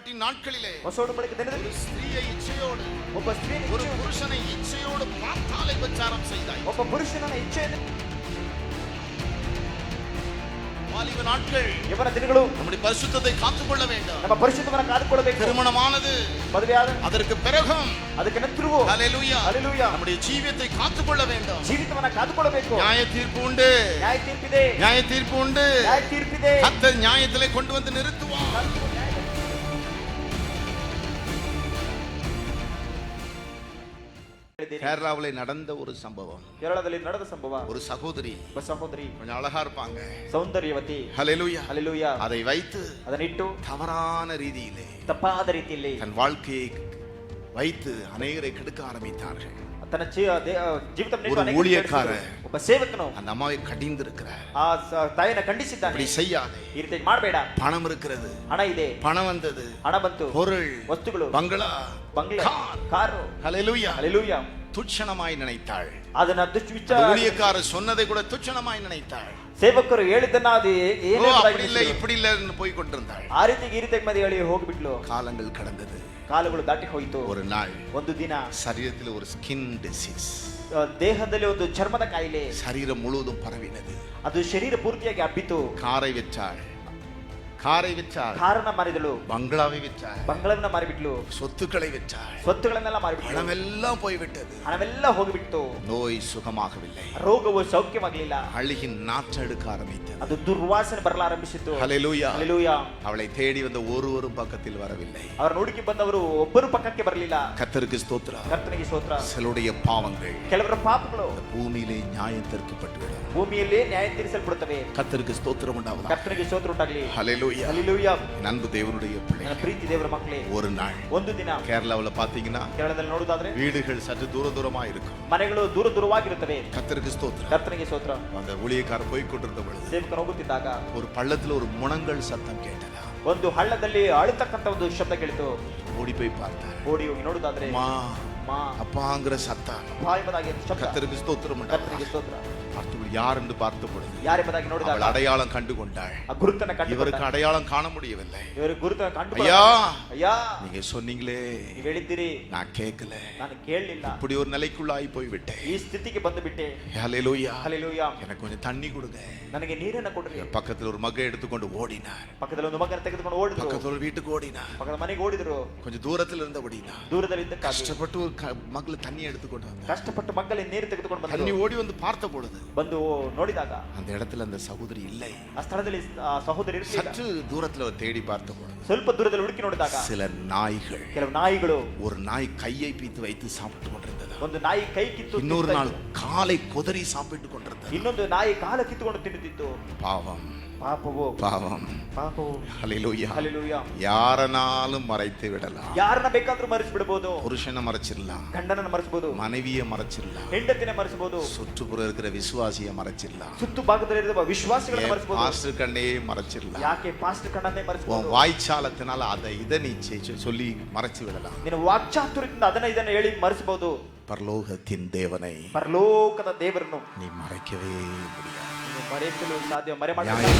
வேலைப்பாட்டின் நாட்களிலே வசோடு மணிக்கு தெரிந்தது? ஒரு இச்சையோடு ஒப்ப ஸ்திரீ ஒரு புருஷனை இச்சையோடு பார்த்தாலை பிரச்சாரம் செய்தாய். ஒப்ப புருஷனை வாலிப நாட்கள். எவர தினங்களும் நம்முடைய பரிசுத்தத்தை காத்துக்கொள்ள வேண்டும். நம்ம பரிசுத்தவரை காத்துக்கொள்ள திருமணமானது. மதுவையாத அதற்கு பிறகும் அதுக்கு என்ன திருவோ? ஹalleluya. நம்முடைய ஜீவியத்தை காத்துக்கொள்ள வேண்டும். ஜீவித்தவரை காத்துக்கொள்ள வேண்டும். நியாய உண்டு. நியாய தீர்ப்பிதே. நியாய உண்டு. நியாய தீர்ப்பிதே. கர்த்தர் நியாயத்திலே கொண்டு வந்து நிறுத்துவான் கேரளாவில் நடந்த ஒரு சம்பவம் ಕೇರಳದಲ್ಲಿ ನಡೆದ ಸಂಭವ ஒரு சகோதரி ಒಬ್ಬ ಸಹೋದರಿ கொஞ்சம் அழகா இருப்பாங்க ಸೌಂದರ್ಯವತಿ ஹalleluya ಅಲ್ಲೆಲೂಯ அதை வைத்து ಅದನ್ನಿಟ್ಟು தவறான ரீதியிலே ತಪ್ಪಾದ ರೀತಿಯಲ್ಲಿ தன் வாழ்க்கையை வைத்து அநேகரை கெடுக்க ஆரம்பித்தார்கள் ತನ್ನ ಜೀ- ದೇ- ಜೀವಿತ ஒரு ஊழியக்கார. ಒಬ್ಬ ಸೇವಕನು அந்த அம்மாவை கடிந்திருக்கிறார் ಆ ಸ- ತಾಯಿನ ಖಂಡಿಸಿದ್ದಾನೆ அப்படி செய்யாதே ಈ ರೀತಿ ಮಾಡಬೇಡ பணம் இருக்கிறது ಹಣ ಇದೆ பணம் வந்தது ಹಣ ಬಂತು பொருள் ವಸ್ತುಗಳು பங்களா ಬಂಗ್ಲೆ ಕಾರ್. ಕಾರು ஹalleluya ಅಲೆಲೂಯ துட்சணமாய் நினைத்தாள் ಅದನ್ನ ದುಷ್ಟ அந்த ವಿಚಾರ ஊழியக்காரர் சொன்னதை கூட துட்சணமாய் நினைத்தாள் ಸೇವಕರು ಹೇಳಿದ್ದನ್ನ ಅದು ஓ, ಏನೇ அப்படி இல்ல இப்படி இல்லன்னு போய் கொண்டிருந்தாள் ಆ ರೀತಿ ಈ ರೀತಿ ಮದಿ ಹೇಳಿ ಹೋಗ್ಬಿಟ್ಲು காலங்கள் கடந்தது ಕಾಲುಗಳು ದಾಟಿ ಹೋಯಿತು ஒரு நாள் ಒಂದು ದಿನ சரீரத்தில் ஒரு ஸ்கின் டிசீஸ் ಆ, ದೇಹದಲ್ಲಿ ಒಂದು ಚರ್ಮದ ಕಾಯಿಲೆ சரீரம் முழுவதும் பரவினது ಅದು ಶರೀರ ಪೂರ್ತಿಯಾಗಿ ಹಬ್ಬಿತು காரை வச்சாள் காரை வச்சாள் ಕಾರನ್ನ ಮಾರಿದಳು பங்களாவை வச்சாள் ಬಂಗಳನ್ನ ಮಾರಿಬಿಟ್ಲು சொத்துக்களை வச்சாள் ಸ್ವತ್ತುಗಳನ್ನೆಲ್ಲ ಮಾರಿಬಿಟ್ಲು பணமெல்லாம் போய்விட்டது ಹಣವೆಲ್ಲ ಹೋಗಿಬಿಟ್ಟು நோய் சுகமாகவில்லை ರೋಗವು ಸೌಖ್ಯವಾಗಲಿಲ್ಲ அழுகின் நாற்று எடுக்க ஆரம்பித்தது ಅದು ದುರ್ವಾಸನೆ ಬರಲಾರಂಭಿಸಿತು ஹalleluya ಅಲೆಲೂಯ அவளை தேடி வந்த ஒருவரும் பக்கத்தில் வரவில்லை ಅವರ ಹುಡುಕಿ ಬಂದವರು ಒಬ್ಬರು ಪಕ್ಕಕ್ಕೆ ಬರಲಿಲ್ಲ கத்தருக்கு ஸ்தோத்திரம் ಕರ್ತನಿಗೆ ಸ್ತೋತ್ರ சிலருடைய பாவங்கள் ಕೆಲವರ ಪಾಪಗಳು இந்த பூமியிலே நியாயம் தீர்க்கப்பட்டுவிடும் ಭೂಮಿಯಲ್ಲಿ ನ್ಯಾಯ ತೀರಿಸಲ್ಪಡುತ್ತವೆ கத்தருக்கு ஸ்தோத்திரம் உண்டாவதா ಕರ್ತನಿಗೆ ಸ್ತೋತ್ರ ಉಂಟಾಗಲಿ ஹalleluya ಅಲ್ಲಿಲೂಯ என் அன்பு தேவனுடைய பிள்ளை ನನ್ನ ಪ್ರೀತಿ ದೇವರ ಮಕ್ಕಳೇ ஒரு நாள் ಒಂದು ದಿನ கேரளாவுல பாத்தீங்கன்னா ಕೇರಳದಲ್ಲಿ ನೋಡುವುದಾದ್ರೆ வீடுகள் சற்று தூர தூரமா இருக்கும் ಮನೆಗಳು ದೂರ ದೂರವಾಗಿರುತ್ತವೆ கத்தருக்கு ஸ்தோத்திரம் ಕರ್ತನಿಗೆ ಸ್ತೋತ್ರ அந்த ஊழியக்காரர் போய் கொண்டிருந்த பொழுது ಸೇವಕರು ಹೋಗುತ್ತಿದ್ದಾಗ ஒரு பள்ளத்துல ஒரு முனங்கள் சத்தம் கேட்டதா ಒಂದು ಹಳ್ಳದಲ್ಲಿ ಅಳುತ್ತಕ್ಕಂತ ಒಂದು ಶಬ್ದ ಕೇಳಿತು ஓடி போய் பார்த்தார் ಓಡಿ ಹೋಗಿ ನೋಡುವುದಾದ್ರೆ அம்மா ಮಾ அப்பாங்கிற சத்தம் ಅಪಾಯಮದಾಗಿ ಶಬ್ದ கத்தருக்கு ஸ்தோத்திரம் ಕರ್ತನಿಗೆ உண்டாவதா. ಸ್ತೋತ್ರ பார்த்தவள் யார் என்று பார்த்த பொழுது ಯಾರೆಂಬುದಾಗಿ அவள் ನೋಡಿದಾಗ அடையாளம் கண்டு கொண்டாள் ಆ ಗುರುತನ್ನ ಕಂಡು இவருக்கு அடையாளம் காண முடியவில்லை ಇವರು ಗುರುತನ್ನ ಕಂಡು ஐயா ಅಯ್ಯಾ நீங்க சொன்னீங்களே ನೀವ್ ಹೇಳಿದ್ದೀರಿ நான் கேட்கல ನಾನು ಕೇಳಲಿಲ್ಲ இப்படி ஒரு நிலைக்குள்ளாய் போய் விட்டேன் ಈ ಸ್ಥಿತಿಗೆ ಬಂದು ಬಿಟ್ಟೆ ஹalleluya ಅಲೆಲೂಯ எனக்கு கொஞ்சம் தண்ணி கொடுங்க ನನಗೆ ನೀರನ್ನ ಕೊಡ್ರಿ பக்கத்துல ஒரு மகை எடுத்துக்கொண்டு ஓடினார் ಪಕ್ಕದಲ್ಲಿ ಒಂದು ಮಗನ ತೆಗೆದುಕೊಂಡು ಓಡಿದ್ರು பக்கத்துல ஒரு வீட்டுக்கு ஓடினார் ಪಕ್ಕದ ಮನೆಗೆ ಓಡಿದ್ರು கொஞ்சம் தூரத்துல இருந்த ஓடினார் ದೂರದಲ್ಲಿ ಇದ್ದಕ್ಕಾಗಿ கஷ்டப்பட்டு ஒரு க- மகள தண்ணி எடுத்துக்கொண்டு வந்தார் ಕಷ್ಟಪಟ್ಟು ಮಗ್ಗಲ್ಲಿ ನೀರು ತೆಗೆದುಕೊಂಡು தண்ணி ಬಂದ್ರು ஓடி வந்து பார்த்த பொழுது ಬಂದು ನೋಡಿದಾಗ அந்த இடத்துல அந்த சகோதரி இல்லை ಆ ಸ್ಥಳದಲ್ಲಿ ಆ ಸಹೋದರಿ ಇರ್ಲಿಲ್ಲ சற்று தூரத்துல அவர் தேடி பார்த்த பொழுது ಸ್ವಲ್ಪ ದೂರದಲ್ಲಿ ಹುಡುಕಿ ನೋಡಿದಾಗ சில நாய்கள் ಕೆಲವು ನಾಯಿಗಳು ஒரு நாய் கையை பீத்து வைத்து சாப்பிட்டு கொண்டிருந்ததா ಒಂದು ನಾಯಿ ಕೈ ಕಿತ್ತು இன்னொரு ತಿಂತಾ நாள் ಇತ್ತು. காலை குதறி சாப்பிட்டு கொண்டிருந்தது ಇನ್ನೊಂದು ನಾಯಿ ಕಾಲ ಕಿತ್ತುಕೊಂಡು ತಿನ್ನುತ್ತಿತ್ತು பாவம் ಪಾಪವು பாவம் ಪಾಪವು ஹalleluya ಹಲಿಲೂಯ யாரனாலும் மறைத்து விடலாம் ಯಾರನ್ನ ಬೇಕಾದ್ರೂ ಮರೆಸಿಬಿಡಬಹುದು புருஷனை மறைச்சிடலாம் ಗಂಡನನ್ನ ಮರೆಸಬಹುದು மனைவியை மறைச்சிடலாம் ಹೆಂಡತಿನ ಮರೆಸಬಹುದು சுற்றுப்புறம் இருக்கிற விசுவாசியை மறைச்சிடலாம் ಸುತ್ತು ಭಾಗದಲ್ಲಿರುವ ವಿಶ್ವಾಸಿಗಳನ್ನ என் ಮರೆಸಬಹುದು பாஸ்டர் கண்ணே மறைச்சிடலாம் ಯಾಕೆ ಪಾಸ್ಟ್ ಕಣ್ಣನ್ನೇ உன் ಮರೆಸಬಹುದು வாய்ச்சாலத்தினால அதை இதை நீ செய்~ சொல்லி மறைச்சு விடலாம் ನಿನ್ನ ವಾಕ್ಚಾತುರ್ಯದಿಂದ ಅದನ್ನ ಇದನ್ನ ಹೇಳಿ ಮರೆಸಬಹುದು பரலோகத்தின் தேவனை ಪರಲೋಕದ ದೇವರನ್ನು நீ மறைக்கவே Celebria. Não parei porque meu estado é Maria Marcos.